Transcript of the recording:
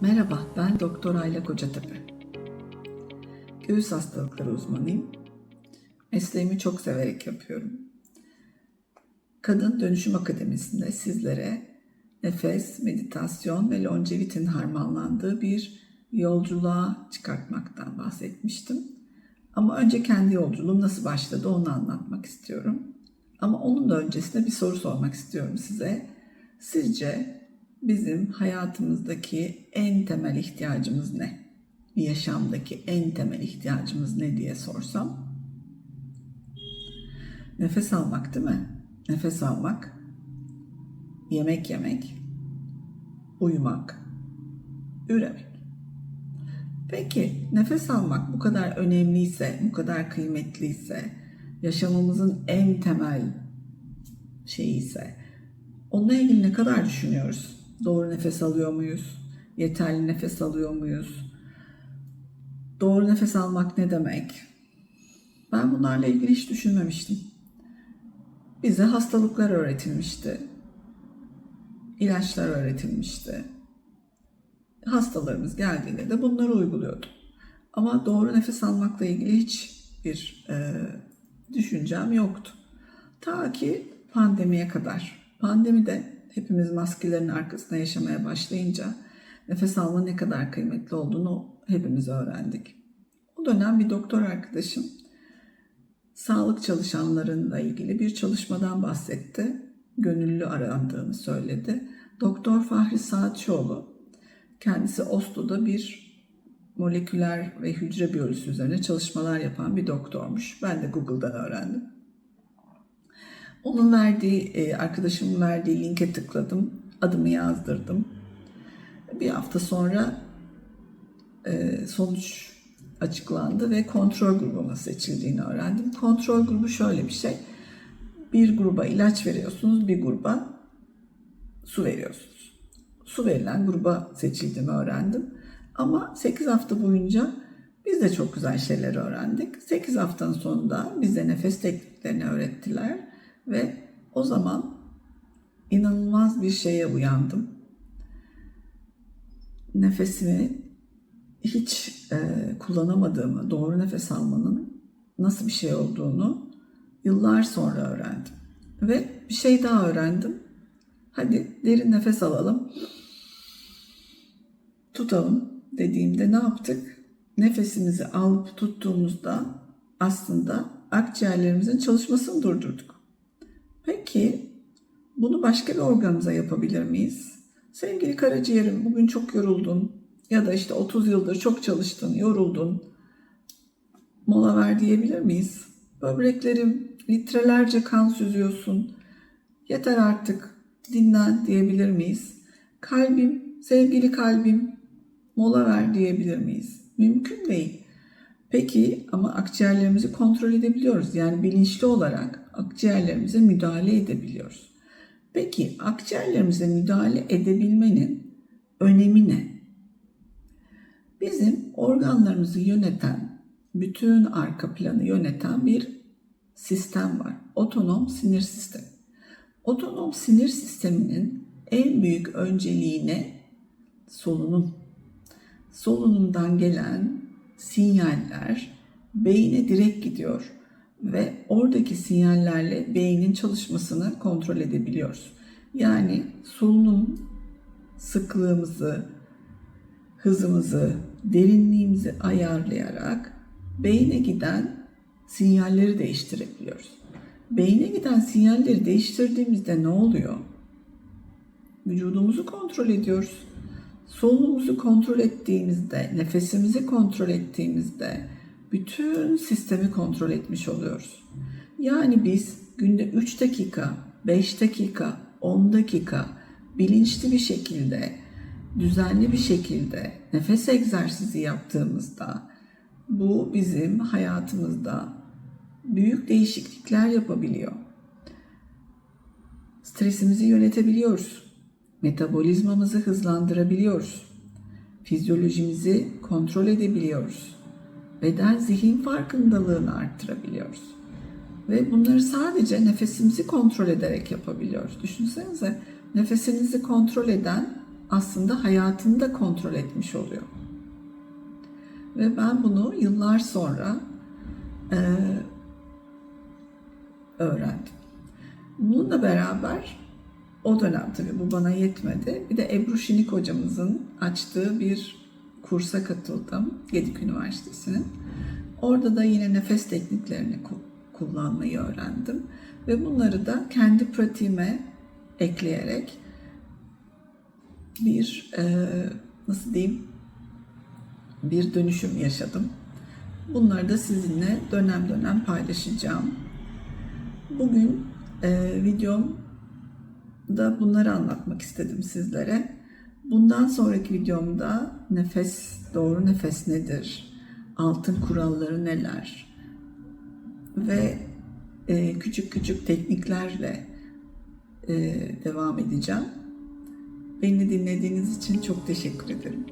Merhaba, ben Doktor Ayla Kocatepe. Göğüs hastalıkları uzmanıyım. Mesleğimi çok severek yapıyorum. Kadın Dönüşüm Akademisi'nde sizlere nefes, meditasyon ve longevite'nin harmanlandığı bir yolculuğa çıkartmaktan bahsetmiştim. Ama önce kendi yolculuğum nasıl başladı onu anlatmak istiyorum. Ama onun da öncesinde bir soru sormak istiyorum size. Sizce bizim hayatımızdaki en temel ihtiyacımız ne? Yaşamdaki en temel ihtiyacımız ne diye sorsam? Nefes almak değil mi? Nefes almak, yemek yemek, uyumak, üremek. Peki nefes almak bu kadar önemliyse, bu kadar kıymetliyse, yaşamımızın en temel şeyi ise onunla ilgili ne kadar düşünüyoruz? Doğru nefes alıyor muyuz? Yeterli nefes alıyor muyuz? Doğru nefes almak ne demek? Ben bunlarla ilgili hiç düşünmemiştim. Bize hastalıklar öğretilmişti. İlaçlar öğretilmişti. Hastalarımız geldiğinde de bunları uyguluyordum. Ama doğru nefes almakla ilgili hiçbir e, düşüncem yoktu. Ta ki pandemiye kadar. Pandemide hepimiz maskelerin arkasında yaşamaya başlayınca nefes alma ne kadar kıymetli olduğunu hepimiz öğrendik. O dönem bir doktor arkadaşım sağlık çalışanlarıyla ilgili bir çalışmadan bahsetti. Gönüllü arandığını söyledi. Doktor Fahri Saatçıoğlu kendisi Oslo'da bir moleküler ve hücre biyolojisi üzerine çalışmalar yapan bir doktormuş. Ben de Google'dan öğrendim. Onun verdiği, e, arkadaşımın verdiği linke tıkladım. Adımı yazdırdım. Bir hafta sonra e, sonuç açıklandı ve kontrol grubuma seçildiğini öğrendim. Kontrol grubu şöyle bir şey. Bir gruba ilaç veriyorsunuz, bir gruba su veriyorsunuz. Su verilen gruba seçildiğimi öğrendim. Ama 8 hafta boyunca biz de çok güzel şeyler öğrendik. 8 haftanın sonunda bize nefes tekniklerini öğrettiler ve o zaman inanılmaz bir şeye uyandım. Nefesimi hiç e, kullanamadığımı, doğru nefes almanın nasıl bir şey olduğunu yıllar sonra öğrendim. Ve bir şey daha öğrendim. Hadi derin nefes alalım. Tutalım dediğimde ne yaptık? Nefesimizi alıp tuttuğumuzda aslında akciğerlerimizin çalışmasını durdurduk. Peki bunu başka bir organımıza yapabilir miyiz? Sevgili karaciğerim bugün çok yoruldun ya da işte 30 yıldır çok çalıştın, yoruldun. Mola ver diyebilir miyiz? Böbreklerim litrelerce kan süzüyorsun. Yeter artık dinlen diyebilir miyiz? Kalbim, sevgili kalbim mola ver diyebilir miyiz? Mümkün değil. Peki ama akciğerlerimizi kontrol edebiliyoruz. Yani bilinçli olarak akciğerlerimize müdahale edebiliyoruz. Peki akciğerlerimize müdahale edebilmenin önemi ne? Bizim organlarımızı yöneten, bütün arka planı yöneten bir sistem var. Otonom sinir sistemi. Otonom sinir sisteminin en büyük önceliği ne? Solunum. Solunumdan gelen sinyaller beyine direkt gidiyor ve oradaki sinyallerle beynin çalışmasını kontrol edebiliyoruz. Yani solunum sıklığımızı, hızımızı, derinliğimizi ayarlayarak beyne giden sinyalleri değiştirebiliyoruz. Beyne giden sinyalleri değiştirdiğimizde ne oluyor? Vücudumuzu kontrol ediyoruz. Solunumuzu kontrol ettiğimizde, nefesimizi kontrol ettiğimizde bütün sistemi kontrol etmiş oluyoruz. Yani biz günde 3 dakika, 5 dakika, 10 dakika bilinçli bir şekilde, düzenli bir şekilde nefes egzersizi yaptığımızda bu bizim hayatımızda büyük değişiklikler yapabiliyor. Stresimizi yönetebiliyoruz. Metabolizmamızı hızlandırabiliyoruz. Fizyolojimizi kontrol edebiliyoruz. Beden zihin farkındalığını arttırabiliyoruz. Ve bunları sadece nefesimizi kontrol ederek yapabiliyoruz. Düşünsenize nefesinizi kontrol eden aslında hayatını da kontrol etmiş oluyor. Ve ben bunu yıllar sonra e, öğrendim. Bununla beraber o dönem tabii bu bana yetmedi. Bir de Ebru Şinik hocamızın açtığı bir kursa katıldım. Gedik Üniversitesi'nin. Orada da yine nefes tekniklerini ku- kullanmayı öğrendim. Ve bunları da kendi pratiğime ekleyerek bir e, nasıl diyeyim bir dönüşüm yaşadım. Bunları da sizinle dönem dönem paylaşacağım. Bugün e, videomda bunları anlatmak istedim sizlere. Bundan sonraki videomda nefes, doğru nefes nedir? Altın kuralları neler? Ve e, küçük küçük tekniklerle e, devam edeceğim. Beni dinlediğiniz için çok teşekkür ederim.